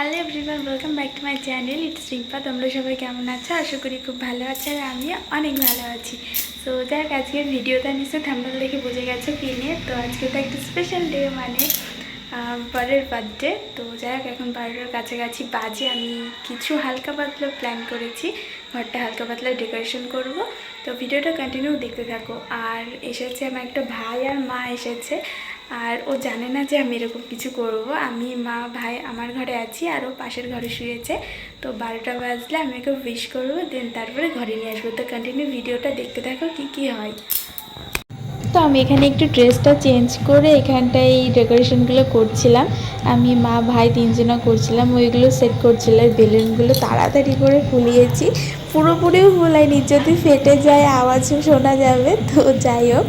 Hello everyone welcome back to my channel it's Rimpa তোমরা সবাই কেমন আছো? আশা করি খুব ভালো আছে আর আমি অনেক ভালো আছি। তো যাই হোক আজকের ভিডিওটা নিশ্চয়ই ঠান্ডা দেখে বুঝে গেছো কি নিয়ে? তো আজকে তো একটা স্পেশাল ডে মানে বরের বার্থডে তো যাই হোক এখন বারোটার কাছাকাছি বাজে। আমি কিছু হালকা পাতলা প্ল্যান করেছি। ঘরটা হালকা পাতলা ডেকোরেশন করব। তো ভিডিওটা কন্টিনিউ দেখতে থাকো। আর এসেছে আমার একটা ভাই আর মা এসেছে। আর ও জানে না যে আমি এরকম কিছু করব। আমি মা, ভাই আমার ঘরে আছি আর ও পাশের ঘরে শুয়েছে। তো বারোটা বাজলে আমি ওকে উইশ করব দেন তারপরে ঘরে নিয়ে আসব। তো কন্টিনিউ ভিডিওটা দেখতে থাকো কি কি হয়। তো আমি এখানে একটু ড্রেসটা চেঞ্জ করে এখানটায় এই ডেকোরেশনগুলো করছিলাম। আমি মা, ভাই তিনজনা করছিলাম। ওইগুলো সেট করছিলাম বেলুনগুলো তাড়াতাড়ি করে ফুলিয়েছি। পুরোপুরিও ফুলাইনি যদি ফেটে যায়, আওয়াজও শোনা যাবে। তো যাই হোক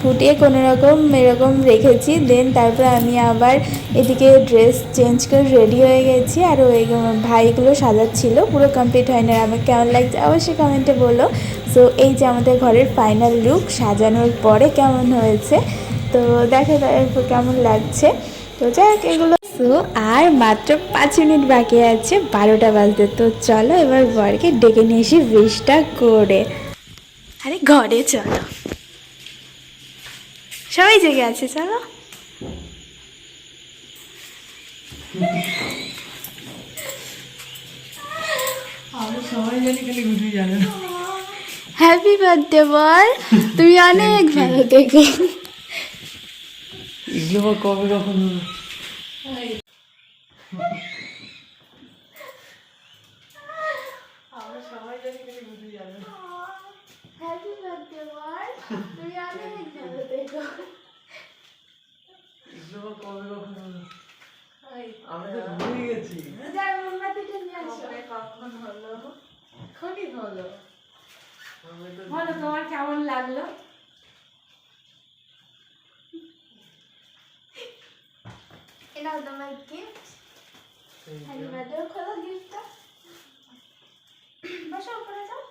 ফুটিয়ে কোনো রকম এরকম রেখেছি। দেন তারপরে আমি আবার এদিকে ড্রেস চেঞ্জ করে রেডি হয়ে গেছি আর ওই ভাইগুলো সাজাচ্ছিল। পুরো কমপ্লিট হয়নি আর আমার কেমন লাগছে অবশ্যই কমেন্টে বলো। সো এই যে আমাদের ঘরের ফাইনাল লুক সাজানোর পরে কেমন হয়েছে? তো দেখা কেমন লাগছে। তো যাই হোক এগুলো সো আর মাত্র পাঁচ মিনিট বাকি আছে, বারোটা বাজতে। তো চলো এবার বরকে ডেকে নিয়ে এসি উইশটা করে। আরে ঘরে চলো। সবাই জেগে আছে চলো। হ্যাপি বার্থডে বল। তুমি অনেক ভালো থেকো এগুলো কবে কখন হ্যাপি বার্থডে বল। তুমি অনেক এগুলো কবে বলো তোমার কেমন লাগল এটা তোমার গিফট খোলো গিফটটা বসো উপরে যাও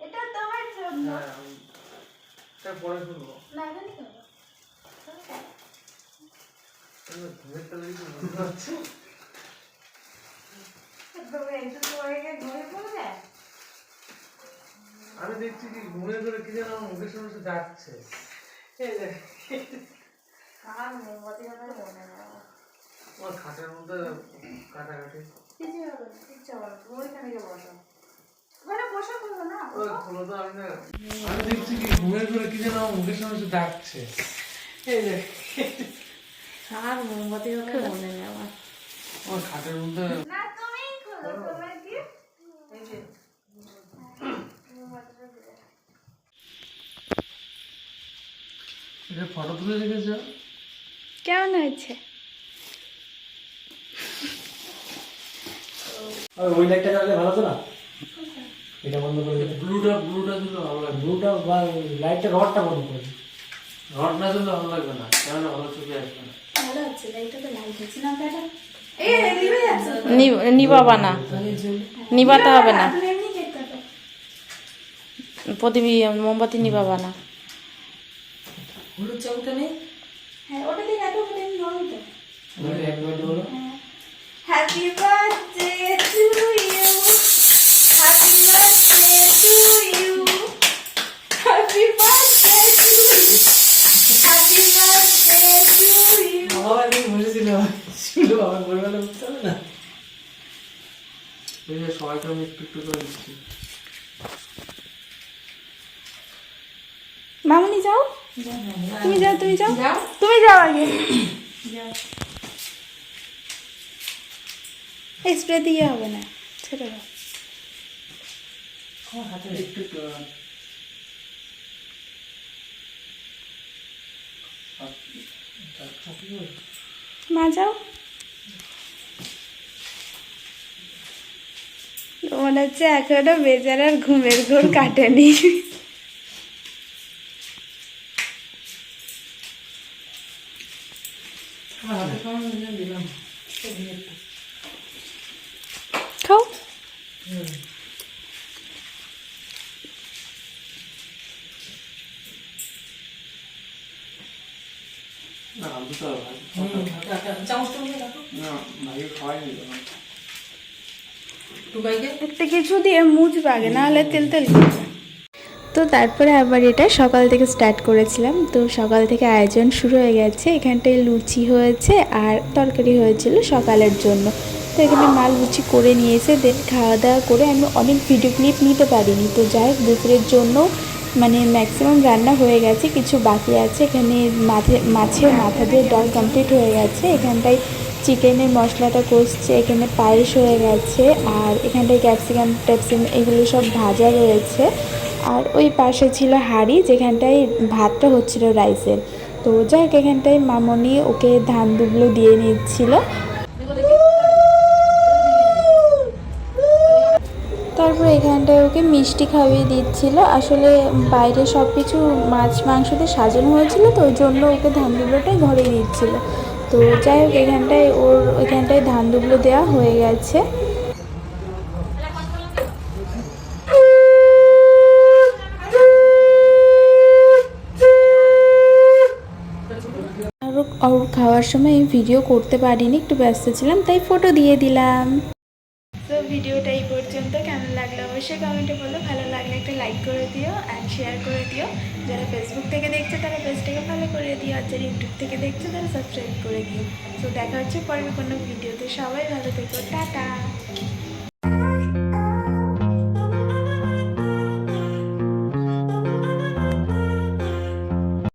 এটা তোমার জন্য হ্যাঁ, আমি- এটা পরে শুনব। না এখানে খোলো আমি ঘুরে দেখছি কি ঘুমিয়ে ধরে কি যেন আমার মুখের সামনে যাচ্ছে। মনে খাটের মধ্যে কাটাকাটি। কিছু হবে না কিচ্ছু হবে না। ওইখানে গিয়ে বসো। আমি না দেখছি কি ঘুমিয়ে ধরে কি যেন মুখের সামনে এই দেখ, আর মোমবাতি মনে নেই আমার। আমার খাটের মধ্যে না তুমিই খোলো তোমার গিফট এই যে। এটা ফটো তুলে রেখেছ? কেমন হয়েছে? আর ওই লাইটটা জ্বাললে ভালো তো না? এটা বন্ধ করে দিলে ব্লুটা ব্লুটা দিলে ভালো লাগবে। ব্লুটা বা লাইটটা রডটা বন্ধ করে দিলে রড না দিলে ভালো লাগবে না কেননা ভালো ছবি আসবে না। ভালো হচ্ছে লাইটটা তো লাইট হচ্ছে না দাদা এই নিবে যাচ্ছে নিবাবা না। নিবাতে হবে না। প্রদীপ মোমবাতি নিবাবা না। হলুদ চাউটা নেই? হ্যাঁ ওটা দিয়ে কাটো ওটা নরম তো। ওই এক মিনিট হলো। Happy birthday to you happy birthday to you happy birthday to you happy birthday to you বাবা একদিন বসেছিল ছিল আমার ভোরবেলা উঠতে হবে না। এই যে সবাইকে আমি একটু একটু করে দিচ্ছি। মামনি যাও। তুমি যাও তুমি যাও। যাও। তুমি যাও আগে। স্প্রে দিয়ে হবে না। ছেড়ে দাও। হাতে একটু একটু আহ, মা যাও মনে হচ্ছে এখনও বেচারার ঘুমের ঘোর কাটেনি। খাও। কিছু দিয়ে মুছবে আগে, নাহলে তেল তেল তো তারপরে আবার এটা সকাল থেকে স্টার্ট করেছিলাম। তো সকাল থেকে আয়োজন শুরু হয়ে গেছে। এখানটায় লুচি হয়েছে আর তরকারি হয়েছিল সকালের জন্য। তো এখানে মাল লুচি করে নিয়েছে। দেন খাওয়া দাওয়া করে আমি অনেক ভিডিও ক্লিপ নিতে পারিনি। তো যাই হোক, দুপুরের জন্য মানে ম্যাক্সিমাম রান্না হয়ে গেছে। কিছু বাকি আছে। এখানে মাথে মাছের মাথা দিয়ে ডাল কমপ্লিট হয়ে গেছে। এখানটায় চিকেনের মশলাটা কষছে, এখানে পায়েস হয়ে গেছে, আর এখানটায় ক্যাপসিকাম ট্যাপসিকাম এগুলো সব ভাজা রয়েছে। আর ওই পাশে ছিল হাঁড়ি, যেখানটায় ভাতটা হচ্ছিল রাইসের। তো যাই হোক এখানটায় মামনি ওকে ধান দুবলো দিয়ে নিচ্ছিল। তারপর এখানটায় ওকে মিষ্টি খাইয়ে দিচ্ছিল। আসলে বাইরে সব কিছু মাছ মাংস দিয়ে সাজানো হয়েছিল, তো ওই জন্য ওকে ধান দুবলোটাই ঘরে দিচ্ছিল তো যাই হোক, এখানটায় ওর, ওইখানটায় ধান দুগুলো দেওয়া হয়ে গেছে। ওর খাওয়ার সময় ভিডিও করতে পারিনি, একটু ব্যস্ত ছিলাম, তাই ফটো দিয়ে দিলাম। তো ভিডিওটা এই পর্যন্ত। কেমন লাগল অবশ্যই কমেন্টে বলো। ভালো লাগলে একটা লাইক করে দিও অ্যান্ড শেয়ার করে দিও। যারা ফেসবুক থেকে দেখছে তারা পেজটাকে ফলো করে দিও আর যারা ইউটিউব থেকে দেখছে তারা সাবস্ক্রাইব করে দিও। তো দেখা হচ্ছে পরের কোনো ভিডিওতে। সবাই ভালো থেকো। টাটা!